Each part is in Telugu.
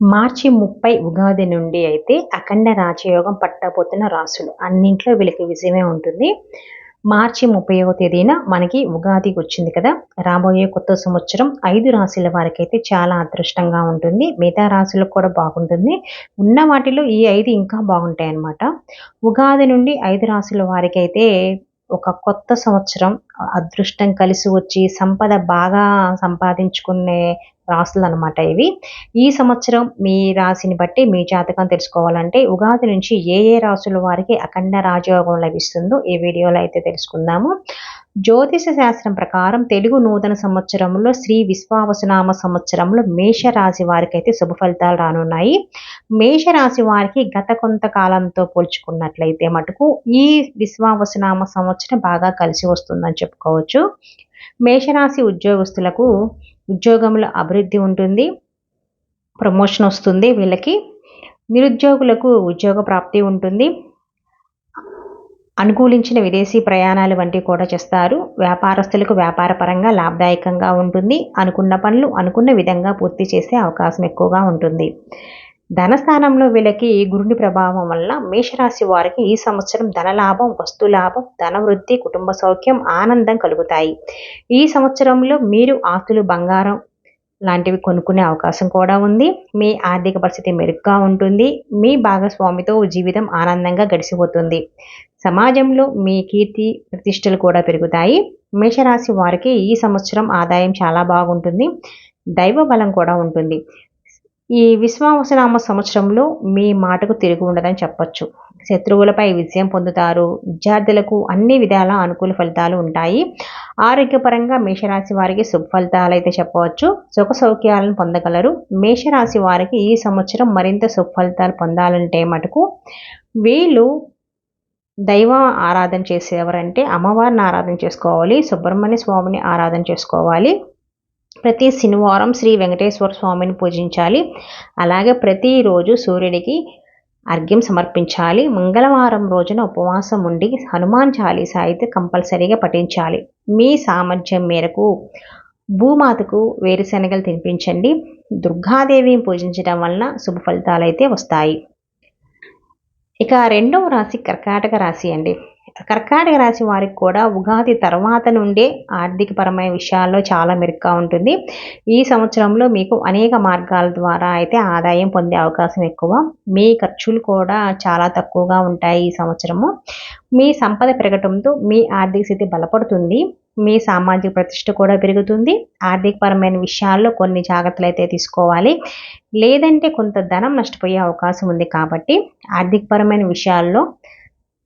మార్చి ముప్పై ఉగాది నుండి అయితే అఖండ రాజయోగం పట్టబోతున్న రాసులు అన్నింట్లో వీళ్ళకి విజయమే ఉంటుంది. మార్చి ముప్పైవ తేదీన మనకి ఉగాది వచ్చింది కదా. రాబోయే కొత్త సంవత్సరం ఐదు రాశుల వారికి అయితే చాలా అదృష్టంగా ఉంటుంది. మిగతా రాశులకు కూడా బాగుంటుంది. ఉన్న వాటిలో ఈ ఐదు ఇంకా బాగుంటాయి అన్నమాట ఉగాది నుండి ఐదు రాశుల వారికైతే ఒక కొత్త సంవత్సరం అదృష్టం కలిసి వచ్చి సంపద బాగా సంపాదించుకునే రాసులు అనమాట ఇవి. ఈ సంవత్సరం మీ రాశిని బట్టి మీ జాతకం తెలుసుకోవాలంటే ఉగాది నుంచి ఏ ఏ రాసుల వారికి అఖండ రాజయోగం లభిస్తుందో ఈ వీడియోలో అయితే తెలుసుకుందాము. జ్యోతిష శాస్త్రం ప్రకారం తెలుగు నూతన సంవత్సరంలో శ్రీ విశ్వావసనామ సంవత్సరంలో మేషరాశి వారికి అయితే శుభ ఫలితాలు రానున్నాయి. మేషరాశి వారికి గత కొంతకాలంతో పోల్చుకున్నట్లయితే మటుకు ఈ విశ్వావసనామ సంవత్సరం బాగా కలిసి వస్తుందని చెప్పుకోవచ్చు. మేషరాశి ఉద్యోగస్తులకు ఉద్యోగంలో అభివృద్ధి ఉంటుంది. ప్రమోషన్ వస్తుంది వీళ్ళకి. నిరుద్యోగులకు ఉద్యోగ ప్రాప్తి ఉంటుంది. అనుకూలించిన విదేశీ ప్రయాణాలు వంటివి కూడా చేస్తారు. వ్యాపారస్తులకు వ్యాపార పరంగా లాభదాయకంగా ఉంటుంది. అనుకున్న పనులు అనుకున్న విధంగా పూర్తి చేసే అవకాశం ఎక్కువగా ఉంటుంది. ధనస్థానంలో వీళ్ళకి గురుని ప్రభావం వల్ల మేషరాశి వారికి ఈ సంవత్సరం ధనలాభం వస్తులాభం ధనవృద్ధి కుటుంబ సౌఖ్యం ఆనందం కలుగుతాయి. ఈ సంవత్సరంలో మీరు ఆస్తులు బంగారం లాంటివి కొనుక్కునే అవకాశం కూడా ఉంది. మీ ఆర్థిక పరిస్థితి మెరుగ్గా ఉంటుంది. మీ భాగస్వామితో జీవితం ఆనందంగా గడిచిపోతుంది. సమాజంలో మీ కీర్తి ప్రతిష్టలు కూడా పెరుగుతాయి. మేషరాశి వారికి ఈ సంవత్సరం ఆదాయం చాలా బాగుంటుంది. దైవ బలం కూడా ఉంటుంది. ఈ విశ్వావసనామ సంవత్సరంలో మీ మాటకు తిరిగి ఉండదని చెప్పచ్చు. శత్రువులపై విజయం పొందుతారు. విద్యార్థులకు అన్ని విధాల అనుకూల ఫలితాలు ఉంటాయి. ఆరోగ్యపరంగా మేషరాశి వారికి శుభఫలితాలు అయితే చెప్పవచ్చు. సుఖ సౌఖ్యాలను పొందగలరు. మేషరాశి వారికి ఈ సంవత్సరం మరింత శుభఫలితాలు పొందాలంటే మటుకు వీళ్ళు దైవ ఆరాధన చేసేవారంటే అమ్మవారిని ఆరాధన చేసుకోవాలి. సుబ్రహ్మణ్య స్వామిని ఆరాధన చేసుకోవాలి. ప్రతి శనివారం శ్రీ వెంకటేశ్వర స్వామిని పూజించాలి. అలాగే ప్రతిరోజు సూర్యుడికి అర్ఘ్యం సమర్పించాలి. మంగళవారం రోజున ఉపవాసం ఉండి హనుమాన్ చాలీసా అయితే కంపల్సరీగా పఠించాలి. మీ సామర్థ్యం మేరకు భూమాతకు వేరుశనగలు తినిపించండి. దుర్గాదేవిని పూజించడం వలన శుభ ఫలితాలు అయితే వస్తాయి. ఇక రెండవ రాశి కర్కాటక రాశి అండి. కర్కాటక రాశి వారికి కూడా ఉగాది తర్వాత నుండే ఆర్థికపరమైన విషయాల్లో చాలా మెరుగ్గా ఉంటుంది. ఈ సంవత్సరంలో మీకు అనేక మార్గాల ద్వారా అయితే ఆదాయం పొందే అవకాశం ఎక్కువ. మీ ఖర్చులు కూడా చాలా తక్కువగా ఉంటాయి ఈ సంవత్సరము. మీ సంపద పెరగటంతో మీ ఆర్థిక స్థితి బలపడుతుంది. మీ సామాజిక ప్రతిష్ట కూడా పెరుగుతుంది. ఆర్థికపరమైన విషయాల్లో కొన్ని జాగ్రత్తలు అయితే తీసుకోవాలి. లేదంటే కొంత ధనం నష్టపోయే అవకాశం ఉంది కాబట్టి ఆర్థికపరమైన విషయాల్లో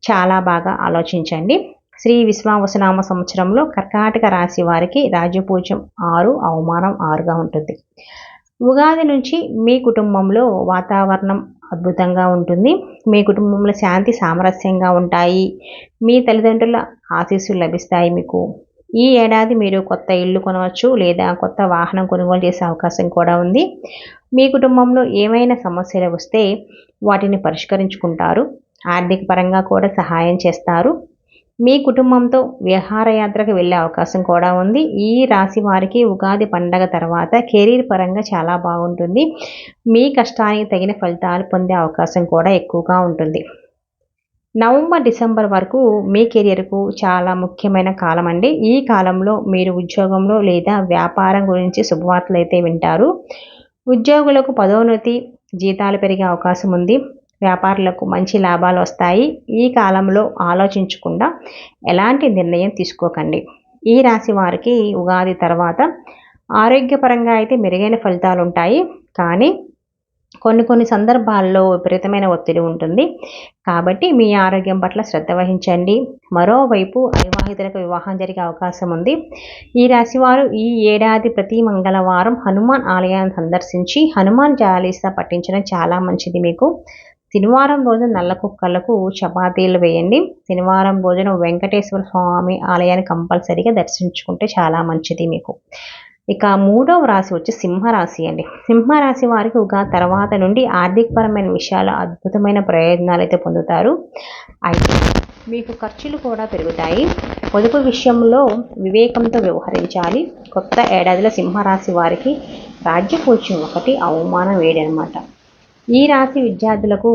చాలా బాగా ఆలోచించండి. శ్రీ విశ్వావసనామ సంవత్సరంలో కర్కాటక రాశి వారికి రాజ్యపూజ్యం ఆరు అవమానం ఆరుగా ఉంటుంది. ఉగాది నుంచి మీ కుటుంబంలో వాతావరణం అద్భుతంగా ఉంటుంది. మీ కుటుంబంలో శాంతి సామరస్యంగా ఉంటాయి. మీ తల్లిదండ్రుల ఆశీస్సులు లభిస్తాయి మీకు. ఈ ఏడాది మీరు కొత్త ఇల్లు కొనవచ్చు లేదా కొత్త వాహనం కొనుగోలు చేసే అవకాశం కూడా ఉంది. మీ కుటుంబంలో ఏమైనా సమస్యలు వస్తే వాటిని పరిష్కరించుకుంటారు. ఆర్థిక పరంగా కూడా సహాయం చేస్తారు. మీ కుటుంబంతో విహారయాత్రకు వెళ్ళే అవకాశం కూడా ఉంది. ఈ రాశి వారికి ఉగాది పండగ తర్వాత కెరీర్ పరంగా చాలా బాగుంటుంది. మీ కష్టానికి తగిన ఫలితాలు పొందే అవకాశం కూడా ఎక్కువగా ఉంటుంది. నవంబర్ డిసెంబర్ వరకు మీ కెరియర్కు చాలా ముఖ్యమైన కాలం అండి ఈ కాలంలో మీరు ఉద్యోగంలో లేదా వ్యాపారం గురించి శుభవార్తలు అయితే వింటారు. ఉద్యోగులకు పదోన్నతి జీతాలు పెరిగే అవకాశం ఉంది. వ్యాపారులకు మంచి లాభాలు వస్తాయి. ఈ కాలంలో ఆలోచించకుండా ఎలాంటి నిర్ణయం తీసుకోకండి. ఈ రాశి వారికి ఉగాది తర్వాత ఆరోగ్యపరంగా అయితే మెరుగైన ఫలితాలు ఉంటాయి. కానీ కొన్ని కొన్ని సందర్భాల్లో విపరీతమైన ఒత్తిడి ఉంటుంది. కాబట్టి మీ ఆరోగ్యం పట్ల శ్రద్ధ వహించండి. మరోవైపు అవివాహితులకు వివాహం జరిగే అవకాశం ఉంది. ఈ రాశివారు ఈ ఏడాది ప్రతి మంగళవారం హనుమాన్ ఆలయాన్ని సందర్శించి హనుమాన్ చాలీసా పట్టించడం చాలా మంచిది మీకు. శనివారం రోజు నల్ల కుక్కలకు చపాతీలు వేయండి. శనివారం రోజున వెంకటేశ్వర స్వామి ఆలయాన్ని కంపల్సరీగా దర్శించుకుంటే చాలా మంచిది మీకు. ఇక మూడవ రాశి వచ్చి సింహరాశి అండి. సింహరాశి వారికి ఒక తర్వాత నుండి ఆర్థికపరమైన విషయాలు అద్భుతమైన ప్రయోజనాలు అయితే పొందుతారు. అయితే మీకు ఖర్చులు కూడా పెరుగుతాయి. పొదుపు విషయంలో వివేకంతో వ్యవహరించాలి. కొత్త ఏడాదిలో సింహరాశి వారికి రాజ్య రాజ్యపూజ్యం ఒకటి అవమానం వేడనమాట ఈ రాశి విద్యార్థులకు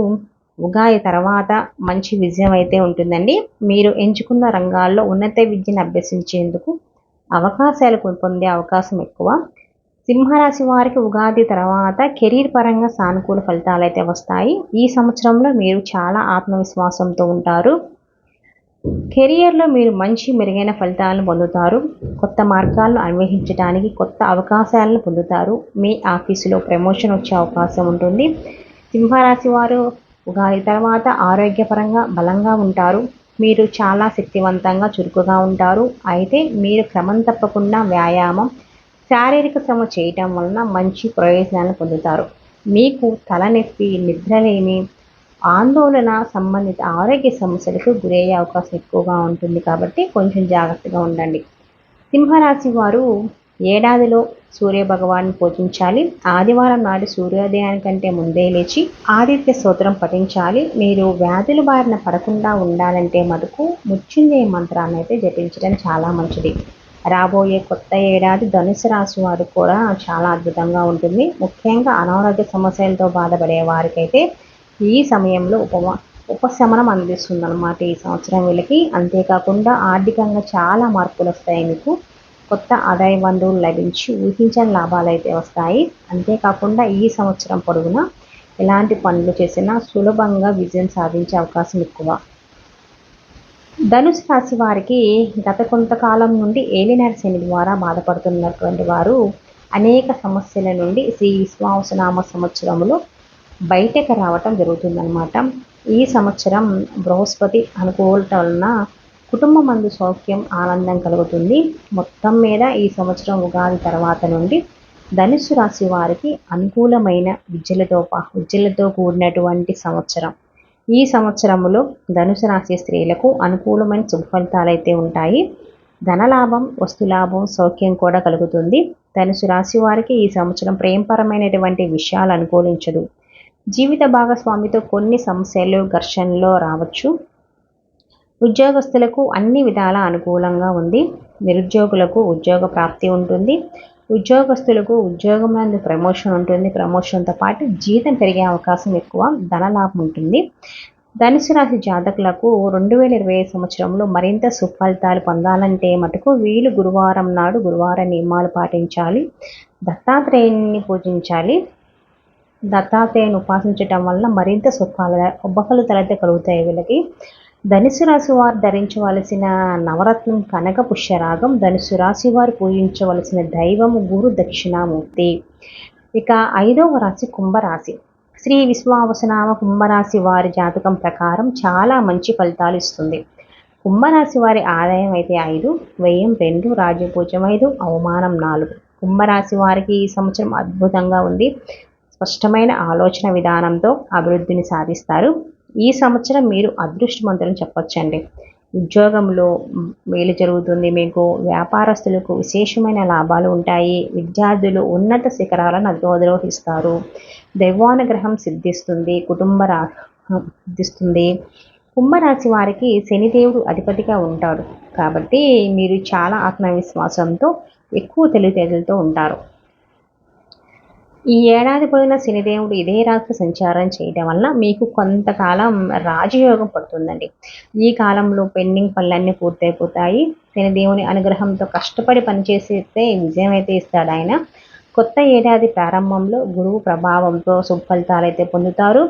ఉగాది తర్వాత మంచి విజయం అయితే ఉంటుందండి. మీరు ఎంచుకున్న రంగాల్లో ఉన్నత విద్యను అభ్యసించేందుకు అవకాశాలు పొందే అవకాశం ఎక్కువ. సింహరాశి వారికి ఉగాది తర్వాత కెరీర్ పరంగా సానుకూల ఫలితాలు అయితే వస్తాయి. ఈ సంవత్సరంలో మీరు చాలా ఆత్మవిశ్వాసంతో ఉంటారు. కెరియర్లో మీరు మంచి మెరుగైన ఫలితాలను పొందుతారు. కొత్త మార్గాలను అన్వేషించడానికి కొత్త అవకాశాలను పొందుతారు. మీ ఆఫీసులో ప్రమోషన్ వచ్చే అవకాశం ఉంటుంది. సింహరాశి వారు ఉగాది తర్వాత ఆరోగ్యపరంగా బలంగా ఉంటారు. మీరు చాలా శక్తివంతంగా చురుకుగా ఉంటారు. అయితే మీరు క్రమం తప్పకుండా వ్యాయామం శారీరక శ్రమ చేయటం వలన మంచి ప్రయోజనాలను పొందుతారు. మీకు తలనొప్పి నిద్రలేమి ఆందోళన సంబంధిత ఆరోగ్య సమస్యలకు గురయ్యే అవకాశం ఎక్కువగా ఉంటుంది కాబట్టి కొంచెం జాగ్రత్తగా ఉండండి. సింహరాశి వారు ఏడాదిలో సూర్య భగవాన్ని పూజించాలి. ఆదివారం నాడు సూర్యోదయానికంటే ముందే లేచి ఆదిత్య స్తోత్రం పఠించాలి. మీరు వ్యాధుల బారిన పడకుండా ఉండాలంటే మటుకు ముచ్చుంజయ మంత్రాన్ని అయితే జపించడం చాలా మంచిది. రాబోయే కొత్త ఏడాది ధనుసు రాశి వారు కూడా చాలా అద్భుతంగా ఉంటుంది. ముఖ్యంగా అనారోగ్య సమస్యలతో బాధపడే వారికైతే ఈ సమయంలో ఉపమ ఉపశమనం అందిస్తుంది అనమాట ఈ సంవత్సరం వీళ్ళకి. అంతేకాకుండా ఆర్థికంగా చాలా మార్పులు వస్తాయి మీకు. కొత్త ఆదాయ వనరులు లభించి ఊహించని లాభాలు అయితే వస్తాయి. అంతేకాకుండా ఈ సంవత్సరం పొడవునా ఎలాంటి పనులు చేసినా సులభంగా విజయం సాధించే అవకాశం ఎక్కువ. ధనుసు రాశి వారికి గత కొంతకాలం నుండి ఏలినారి శని ద్వారా బాధపడుతున్నటువంటి వారు అనేక సమస్యల నుండి శ్రీ విశ్వాసనామ సంవత్సరంలో బయటకు రావటం జరుగుతుందన్నమాట. ఈ సంవత్సరం బృహస్పతి అనుకూలత వలన కుటుంబం మందు సౌఖ్యం ఆనందం కలుగుతుంది. మొత్తం మీద ఈ సంవత్సరం ఉగాది తర్వాత నుండి ధనుసు రాశి వారికి అనుకూలమైన విద్యలతో విద్యలతో కూడినటువంటి సంవత్సరం. ఈ సంవత్సరంలో ధనుసు రాశి స్త్రీలకు అనుకూలమైన శుభ ఫలితాలు అయితే ఉంటాయి. ధనలాభం వస్తులాభం సౌఖ్యం కూడా కలుగుతుంది. ధనుసు రాశి వారికి ఈ సంవత్సరం ప్రేమపరమైనటువంటి విషయాలు అనుకూలించదు. జీవిత భాగస్వామితో కొన్ని సమస్యలు ఘర్షణలో రావచ్చు. ఉద్యోగస్తులకు అన్ని విధాల అనుకూలంగా ఉంది. నిరుద్యోగులకు ఉద్యోగ ప్రాప్తి ఉంటుంది. ఉద్యోగస్తులకు ఉద్యోగం నందు ప్రమోషన్ ఉంటుంది. ప్రమోషన్తో పాటు జీతం పెరిగే అవకాశం ఎక్కువ ధనలాభం ఉంటుంది. ధనుసు రాశి జాతకులకు రెండు వేల ఇరవై సంవత్సరంలో మరింత సుఫలితాలు పొందాలంటే మటుకు వీలు గురువారం నాడు గురువార నియమాలు పాటించాలి. దత్తాత్రేయుని పూజించాలి. దత్తాత్రేయుని ఉపాసించటం వల్ల మరింత సుఖాలు ఉబ్బఫలితాలైతే కలుగుతాయి వీళ్ళకి. ధనుసు రాశి వారు ధరించవలసిన నవరత్నం కనక పుష్యరాగం ధనుసు రాశి వారు పూజించవలసిన దైవము గురు దక్షిణామూర్తి. ఇక ఐదవ రాశి కుంభరాశి. శ్రీ విశ్వావసనామ కుంభరాశి వారి జాతకం ప్రకారం చాలా మంచి ఫలితాలు ఇస్తుంది. కుంభరాశి వారి ఆదాయం అయితే ఐదు వ్యయం రెండు రాజపూజం ఐదు అవమానం నాలుగు. కుంభరాశి వారికి ఈ సంవత్సరం అద్భుతంగా ఉంది. స్పష్టమైన ఆలోచన విధానంతో అభివృద్ధిని సాధిస్తారు. ఈ సంవత్సరం మీరు అదృష్టవంతులను చెప్పొచ్చండి. ఉద్యోగంలో మేలు జరుగుతుంది. మీకు వ్యాపారస్తులకు విశేషమైన లాభాలు ఉంటాయి. విద్యార్థులు ఉన్నత శిఖరాలను అధిరోహిస్తారు. దైవానుగ్రహం సిద్ధిస్తుంది. కుటుంబ రా సిద్ధిస్తుంది. కుంభరాశి వారికి శనిదేవుడు అధిపతిగా ఉంటాడు. కాబట్టి మీరు చాలా ఆత్మవిశ్వాసంతో ఎక్కువ తెలివితేటలతో ఉంటారు. ఈ ఏడాది పోయిన శనిదేవుడు ఇదే రాత్రి సంచారం చేయడం వల్ల మీకు కొంతకాలం రాజయోగం పడుతుందండి. ఈ కాలంలో పెండింగ్ పనులన్నీ పూర్తయిపోతాయి. శనిదేవుని అనుగ్రహంతో కష్టపడి పనిచేసేస్తే విజయం అయితే ఇస్తాడు ఆయన. కొత్త ఏడాది ప్రారంభంలో గురువు ప్రభావంతో సుఫలితాలు అయితే పొందుతారు.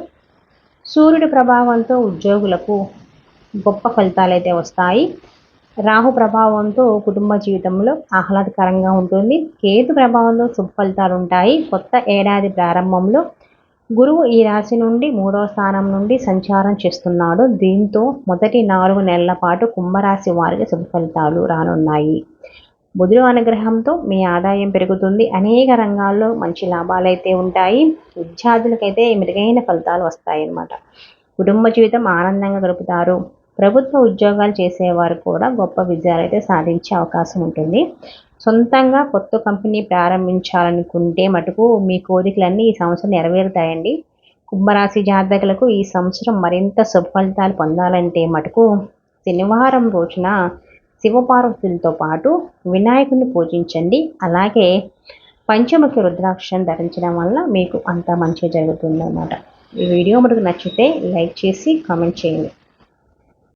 సూర్యుడి ప్రభావంతో ఉద్యోగులకు గొప్ప ఫలితాలు అయితే వస్తాయి. రాహు ప్రభావంతో కుటుంబ జీవితంలో ఆహ్లాదకరంగా ఉంటుంది. కేతు ప్రభావంతో శుభ ఫలితాలు ఉంటాయి. కొత్త ఏడాది ప్రారంభంలో గురువు ఈ రాశి నుండి మూడవ స్థానం నుండి సంచారం చేస్తున్నాడు. దీంతో మొదటి నాలుగు నెలల పాటు కుంభరాశి వారికి శుభ ఫలితాలు రానున్నాయి. బుధుడు అనుగ్రహంతో మీ ఆదాయం పెరుగుతుంది. అనేక రంగాల్లో మంచి లాభాలు అయితే ఉంటాయి. విద్యార్థులకైతే మెరుగైన ఫలితాలు వస్తాయన్నమాట. కుటుంబ జీవితం ఆనందంగా గడుపుతారు. ప్రభుత్వ ఉద్యోగాలు చేసేవారు కూడా గొప్ప విజయాలు అయితే సాధించే అవకాశం ఉంటుంది. సొంతంగా కొత్త కంపెనీ ప్రారంభించాలనుకుంటే మటుకు మీ కోరికలన్నీ ఈ సంవత్సరం నెరవేరుతాయండి. కుంభరాశి జాతకులకు ఈ సంవత్సరం మరింత సుఫలితాలు పొందాలంటే మటుకు శనివారం రోజున శివపార్వతులతో పాటు వినాయకుని పూజించండి. అలాగే పంచముఖి రుద్రాక్షం ధరించడం వల్ల మీకు అంత మంచి జరుగుతుందన్నమాట. ఈ వీడియో మనకు నచ్చితే లైక్ చేసి కామెంట్ చేయండి.